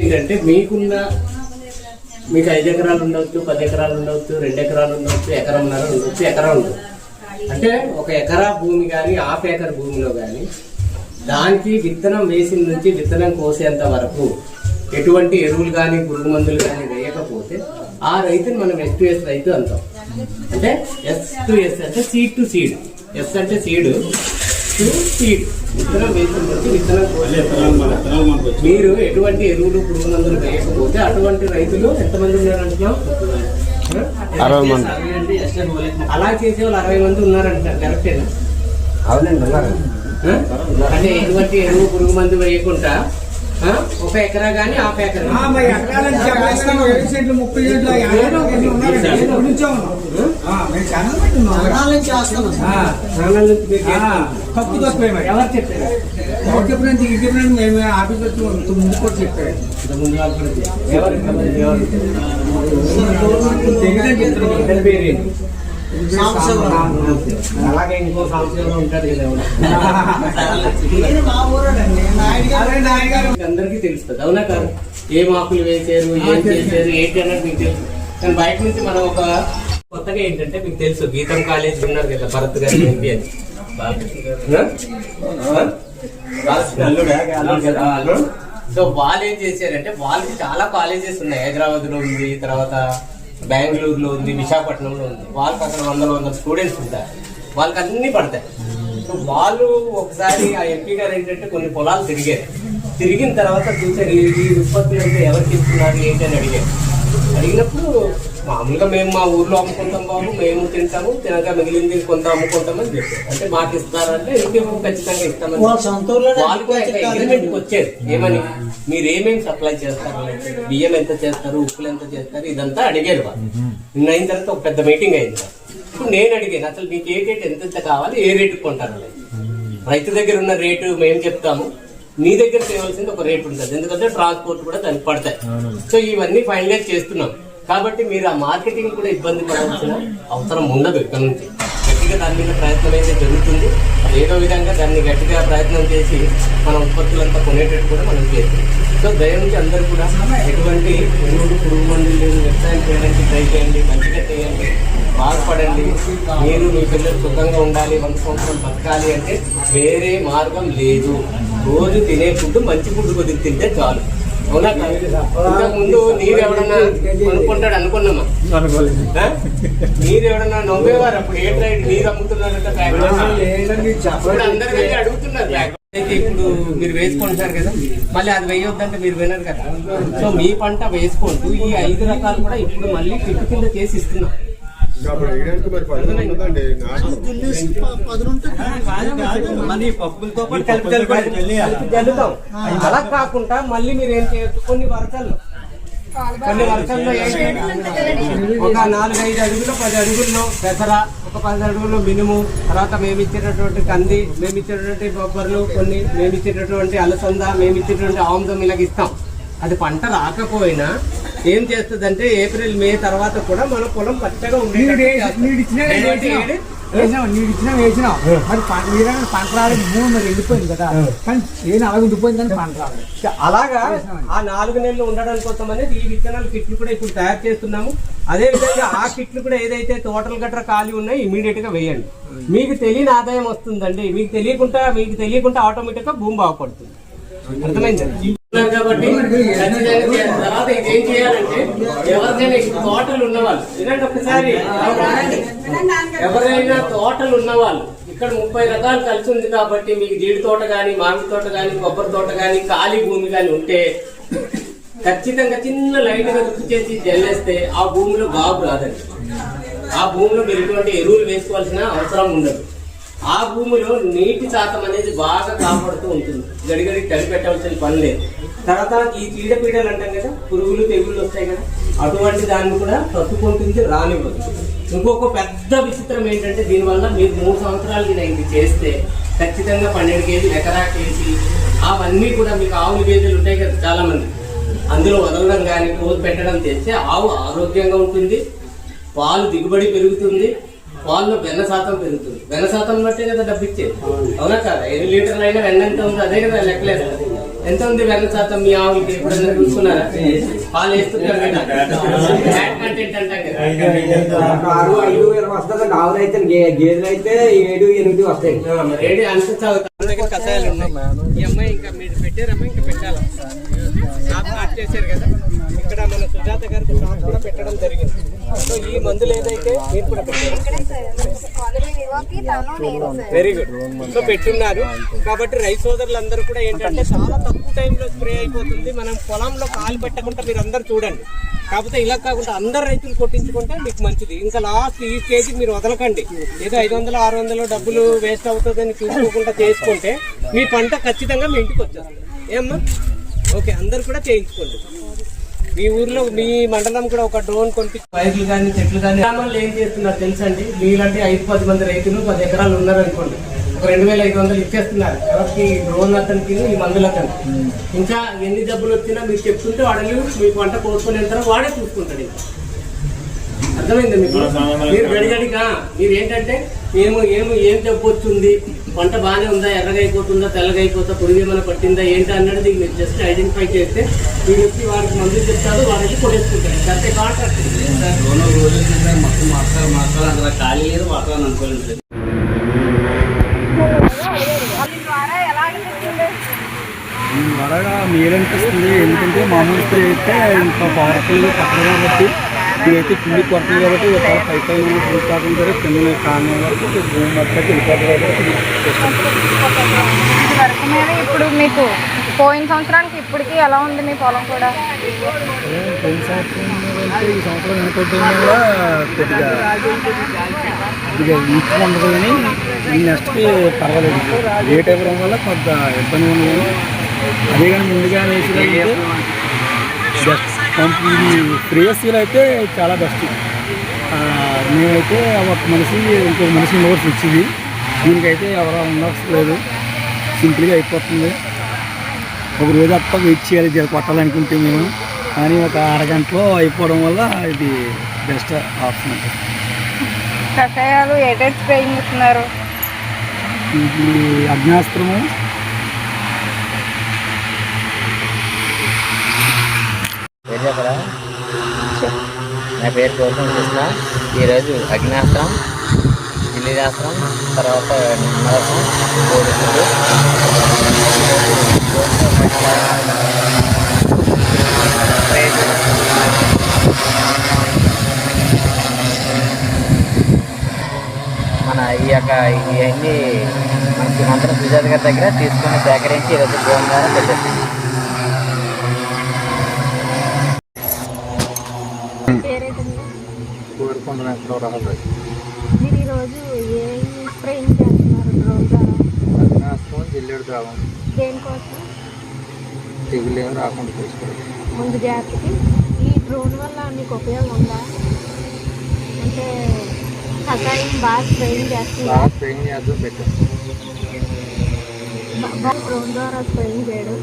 ఏంటంటే మీకున్న మీకు ఐదు ఎకరాలు ఉండవచ్చు పది ఎకరాలు ఉండవచ్చు రెండు ఎకరాలు ఉండవచ్చు ఎకరంన్నర ఉండవచ్చు ఎకరం ఉండవచ్చు అంటే ఒక ఎకరా భూమి కానీ హాఫ్ ఎకర్ భూమిలో కానీ దానికి విత్తనం వేసిన నుంచి విత్తనం కోసేంత వరకు ఎటువంటి ఎరువులు కానీ పురుగు మందులు కానీ వేయకపోతే ఆ రైతుని మనం ఎస్ టు ఎస్ రైతు అంటాం. అంటే ఎస్ టు ఎస్ అంటే సీడ్ టు సీడ్ ఎస్ అంటే సీడ్ సీడ్ విత్తనం విత్తనం మీరు ఎటువంటి ఎరువులు పురుగు మందులు వేయకపోతే అటువంటి రైతులు ఎంతమంది ఉన్నారు అంటున్నాం అరవై మంది. అలా చేసే వాళ్ళు అరవై మంది ఉన్నారంట కరెక్టేనా? అవునండి ఉన్నారు ఆ? అంటే ఎటువంటి ఎరువు పురుగు మందు వేయకుండా? ఒక ఎకరా గానీ హాఫ్ ఎకరా. ముప్పై తప్పు మరి ఎవరు చెప్పారు? ఎవరు చెప్పినంత ఇది చెప్పినంత మేము ఆఫీస్ వచ్చి ముందు కూడా చెప్పారు? అలాగే ఇంకో సంవత్సరంలో ఉంటాడు కదా అందరికీ తెలుస్తుంది. అవునా కాదు? ఏ మాకులు వేసారు ఏం చేశారు? ఏంటి అన్నది మీకు తెలుసు. కానీ బయట నుంచి మనం ఒక కొత్తగా ఏంటంటే మీకు తెలుసు గీతం కాలేజ్ ఉన్నారు కదా భరత్ గారు ఎంపీ అని. సో వాళ్ళు ఏం చేశారంటే వాళ్ళకి చాలా కాలేజెస్ ఉన్నాయి. హైదరాబాద్లో ఉంది తర్వాత బెంగళూరులో ఉంది విశాఖపట్నంలో ఉంది. వాళ్ళకి అక్కడ వందల వందల స్టూడెంట్స్ ఉంటారు. వాళ్ళకి అన్ని పడతాయి. సో వాళ్ళు ఒకసారి ఆ ఎంపీ గారు ఏంటంటే కొన్ని పొలాలు తిరిగారు. తిరిగిన తర్వాత చూసారు ఈ ఈ ఉత్పత్తులు అంటే ఎవరికి ఇస్తున్నారు ఏంటి అని అడిగారు. అడిగినప్పుడు మామూలుగా మేము మా ఊర్లో అమ్ముకుంటాం బాబు మేము తింటాము తినక మిగిలింది కొంత అమ్ముకుంటామని చెప్పారు. అంటే మాకు ఇస్తారంటే ఇంకేమో ఖచ్చితంగా ఇస్తామని వాళ్ళు కూడా అగ్రిమెంట్ వచ్చేది ఏమని మీరు. ఏమేమి సప్లై చేస్తారు? బియ్యం ఎంత చేస్తారు? ఉప్పులు ఎంత చేస్తారు? ఇదంతా అడిగారు వాళ్ళు. నిన్న అయిన తర్వాత ఒక పెద్ద మీటింగ్ అయింది ఇప్పుడు నేను అడిగాను అసలు మీకు ఏ రేట్ ఎంత ఎంత కావాలి ఏ రేటుకి కొంటారు. రైతు దగ్గర ఉన్న రేటు మేము చెప్తాము. మీ దగ్గర చేయవలసింది ఒక రేట్ ఉంటుంది. ఎందుకంటే ట్రాన్స్పోర్ట్ కూడా దానికి పడతాయి. సో ఇవన్నీ ఫైనలైజ్ చేస్తున్నాం. కాబట్టి మీరు ఆ మార్కెటింగ్ కూడా ఇబ్బంది పడాల్సిన అవసరం ఉండదు ఇక్కడ నుంచి. గట్టిగా దాని మీద ప్రయత్నం అయితే జరుగుతుంది. ఏదో విధంగా దాన్ని గట్టిగా ప్రయత్నం చేసి మన ఉత్పత్తులంతా కొనేటట్టు కూడా మనం చేయాలి సో దయనుంచి అందరూ కూడా ఎటువంటి ఎరువులు పురుగు మందులు లేదు వ్యవసాయం చేయడానికి ట్రై చేయండి మంచిగా చేయండి బాధపడండి మీరు మీ పిల్లలు సుఖంగా ఉండాలి వంద సంవత్సరం బతకాలి అంటే వేరే మార్గం లేదు. రోజు తినే ఫుడ్ మంచి ఫుడ్ కొద్దిగా తింటే చాలు. ఇంతకు ముందు నీరు ఎవడన్నా కొనుక్కుంటాడు అనుకున్నామా? ఆ? నీరు ఎవడన్నా నవ్వేవారు అప్పుడు? ఏ ట్రైడ్ నీరు అమ్ముతున్నారంట ప్యాకెట్ లేదండి ఇప్పుడు అందరు వెళ్ళి అడుగుతున్నారు. అయితే ఇప్పుడు మీరు వేసుకుంటున్నారు కదా మళ్ళీ అది వేయొద్దంటే మీరు వినరు కదా. సో మీ పంట వేసుకుంటూ ఈ ఐదు రకాలు కూడా ఇప్పుడు మళ్ళీ కిట్టు కింద చేసి ఇస్తున్నాం. అలా కాకుండా మళ్ళీ మీరు ఏం చేయొచ్చు? కొన్ని వర్షాల్లో కొన్ని చేయాలి? ఒక నాలుగైదు అడుగులు పది అడుగుల్లో పెసర ఒక పది అడుగుల్లో మినుము తర్వాత మేము ఇచ్చేటటువంటి కంది మేము ఇచ్చేటటువంటి బొబ్బర్లు కొన్ని మేము ఇచ్చేటటువంటి అలసంద మేము ఇచ్చేటటువంటి ఆముదం ఇలాగ ఇస్తాం. అది పంట రాకపోయినా ఏం చేస్తుందంటే ఏప్రిల్ మే తర్వాత కూడా మన పొలం పచ్చగా ఉండేటట్టు నీడు ఇచ్చినా. వేసినాం. ఏంటి? వేసినాం నీడు ఇచ్చినా వేసినాం మరి మీరైనా పంట రాలేదు భూమి మరి వెళ్ళిపోయింది కదా. కానీ ఏం అలాగే ఉండిపోయింది కానీ పంట రాలేదు అలాగా ఆ నాలుగు నెలలు ఉండడం కోసం అనేది ఈ విత్తనాల కిట్లు కూడా ఇప్పుడు తయారు చేస్తున్నాము. అదే విధంగా ఆ కిట్లు కూడా ఏదైతే తోటలు గట్రా ఖాళీ ఉన్నాయో ఇమీడియట్గా వేయండి. మీకు తెలియని ఆదాయం వస్తుందండి. మీకు తెలియకుండా మీకు తెలియకుండా ఆటోమేటిక్గా భూమి బాగుపడుతుంది. అర్థమైంది? కాబట్టి తర్వాత ఇదేం చేయాలంటే ఎవరికైనా తోటలు ఉన్నవాళ్ళు వినండి ఒకసారి ఎవరైనా తోటలు ఉన్నవాళ్ళు ఇక్కడ ముప్పై రకాలు కలిసి ఉంది కాబట్టి మీకు జీడి తోట కానీ మామిడి తోట కానీ కొబ్బరి తోట కానీ ఖాళీ భూమి కానీ ఉంటే ఖచ్చితంగా చిన్న లైట్గా రుచి చేసి జల్లేస్తే ఆ భూమిలో బాగు రాదండి. ఆ భూమిలో మీరు ఎటువంటి ఎరువులు వేసుకోవాల్సిన అవసరం ఉండదు. ఆ భూమిలో నీటి శాతం అనేది బాగా కాపాడుతూ ఉంటుంది. గడిగడి తడి పెట్టవలసిన పని లేదు. తర్వాత ఈ చీడపీడలు అంటాం కదా పురుగులు తెగుళ్ళు వస్తాయి కదా అటువంటి దాన్ని కూడా తట్టుకుంటుంది రానివ్వదు. ఇంకొక పెద్ద విచిత్రం ఏంటంటే దీనివల్ల మీరు మూడు సంవత్సరాలకి ఇది చేస్తే ఖచ్చితంగా పన్నెండు కేజీలు ఎకరా కేజీ అవన్నీ కూడా మీకు ఆవులు గేదెలు ఉంటాయి కదా చాలా మంది అందులో వదలడం కానీ రోజు పెట్టడం చేస్తే ఆవు ఆరోగ్యంగా ఉంటుంది పాలు దిగుబడి పెరుగుతుంది పాలలో వెన్న శాతం పెరుగుతుంది. వెన్న శాతం బట్టే కదా డబ్బు ఇచ్చేది అవునా కదా? ఎన్ని లీటర్లు అయినా వెన్న ఎంత ఉందో. అదే కదా లెక్కలేదు. ఎంత ఉంది వెన్న శాతం మీ ఆవులకి? ఎప్పుడైనా చూసుకున్నారా పాలు వేస్తుంటారు కదా. ఫ్యాట్ కంటెంట్ అంటాం కదా. ఐదు ఆవులు అయితే గేదెలు అయితే ఏడు ఎనిమిది వస్తాయి. ఆ, మరి ఏంటి అనిపిస్తావు తన దగ్గర కషాయాలు ఉన్నాయి ఈ అమ్మాయి ఇంకా మీరు పెట్టారమ్మా ఇంకా పెట్టాలా షాప్ స్టార్ట్ చేశారు కదా ఇక్కడ మన సుజాత గారికి షాప్ కూడా పెట్టడం జరిగింది సో ఈ మందులు ఏదైతే మీరు కూడా పెట్టారు వెరీ గుడ్ సో పెట్టున్నారు. కాబట్టి రైతు సోదరులందరూ కూడా ఏంటంటే చాలా తక్కువ టైంలో స్ప్రే అయిపోతుంది. మనం పొలంలో కాలు పెట్టకుండా మీరు అందరు చూడండి. కాకపోతే ఇలా కాకుండా అందరు రైతులు కొట్టించుకుంటే మీకు మంచిది. ఇంకా లాస్ట్ ఈ స్టేజ్ మీరు వదలకండి. ఏదో ఐదు వందలు ఆరు వందలు డబ్బులు వేస్ట్ అవుతుందని చూసుకోకుండా చేసుకుంటే మీ పంట ఖచ్చితంగా మీ ఇంటికి వచ్చేస్తుంది. ఏమ్మా? ఓకే అందరు కూడా చేయించుకోండి. మీ ఊర్లో మీ మండలం కూడా ఒక డ్రోన్ కొనిపించి వైర్లు కానీ చెట్లు కానీ గ్రామాల్లో ఏం చేస్తున్నారు తెలుసండి? మీలాంటి ఐదు పది మంది రైతులు పది ఎకరాలు ఉన్నారు అనుకోండి ఒక రెండు వేల ఐదు వందలు ఇచ్చేస్తున్నారు. ఎవరికి డ్రోన్ అతనికి ఈ మందులు అతనికి. ఇంకా ఎన్ని జబ్బులు వచ్చినా మీరు చెప్తుంటే వాడని మీ పంట కోసుకునే తర్వాత వాడే చూసుకుంటాడు ఇంకా. అర్థమైంది మీకు? మీరు గడిగడిగా మీరు ఏంటంటే ఏమో ఏమో ఏం వచ్చింది పంట బాగానే ఉందా? ఎర్రగా అయిపోతుందా? తెల్లగా అయిపోతుందా పొడిగి ఏమైనా పట్టిందా? ఏంటి అన్నది మీరు జస్ట్ ఐడెంటిఫై చేస్తే మీరు వచ్చి వాడికి మందులు చెప్తారు వాడికి కొట్టేసుకుంటారు. అంతే కాంట్రాక్ట్ రెండు రోజుల క్రితం మొత్తం మాట్లాడు మాట్లాడు అందులో ఖాళీ లేదు వాతావరణం అనుకోలేదు త్వరగా మీరనిపిస్తుంది ఎందుకంటే మామూలు అయితే ఇంకా పవర్ఫుల్ పక్కన కాబట్టి ఇదైతే కింది కొడుతుంది కాబట్టి ఒక పై పైన ఫుల్ కాకుండా సరే కింద కారణం వరకు భూమి మొత్తం వెళ్ళిపోతుంది ఇప్పుడు మీకు పోయిన సంవత్సరానికి ఇప్పటికి ఎలా ఉంది మీ పొలం కూడా పోయిన సంవత్సరం ఈ సంవత్సరం అనుకోవడం వల్ల కొద్దిగా కొద్దిగా వీక్ ఉండదు కానీ ఈ నెక్స్ట్కి పర్వాలేదు లేట్ అవ్వడం వల్ల కొంత ఇబ్బంది ఉంది కానీ అదే కానీ ముందుగా వేసినట్లయితే బెస్ట్ కంపెనీ ప్రేయస్సీలు అయితే చాలా బెస్ట్ మేమైతే ఒక మనిషి ఇంకొక మనిషి నోట్స్ ఇచ్చింది. దీనికైతే ఎవరో లేదు సింపుల్గా అయిపోతుంది. ఒక రోజు అప్ప వెయిట్ చేయాలి జర కొట్టాలనుకుంటే మేము కానీ ఒక అరగంటలో అయిపోవడం వల్ల ఇది బెస్ట్ ఆప్షన్ కషాయాలు ఏ టైప్ స్ప్రేయింగ్ ఇస్తున్నారు ఇది అగ్నాస్త్రము పేరు చెప్పరా నా పేరు గౌతమ్ కృష్ణ ఈరోజు అగ్నాస్త్రం జిల్లీరాస్త్రం తర్వాత నరసం పోలీసులు మన ఈ యొక్క ఇవన్నీ మనకి మంత్రం సుజాత గారి దగ్గర తీసుకొని సేకరించి ఈరోజు గోన్ ద్వారా పెట్టేస్తాం కోరుకొండ వెంకటరావు మీరు ఈరోజు ఏ స్ప్రేయింగ్ చేస్తున్నారు డ్రోన్ ద్వారా అగ్నాస్త్రం జిల్లేడు ద్రావం దేనికోసం? తెగులు ఏమి రాకుండా చూసుకోవాలి ముందు జాగ్రత్తకి. ఈ డ్రోన్ వల్ల మీకు ఉపయోగం ఉందా? అంటే కషాయం బాగా స్ప్రేయింగ్ చేస్తుందా? బాగా స్ప్రేయింగ్ చేద్దాం పెట్టాం. డ్రోన్ ద్వారా స్ప్రేయింగ్ చేయడం?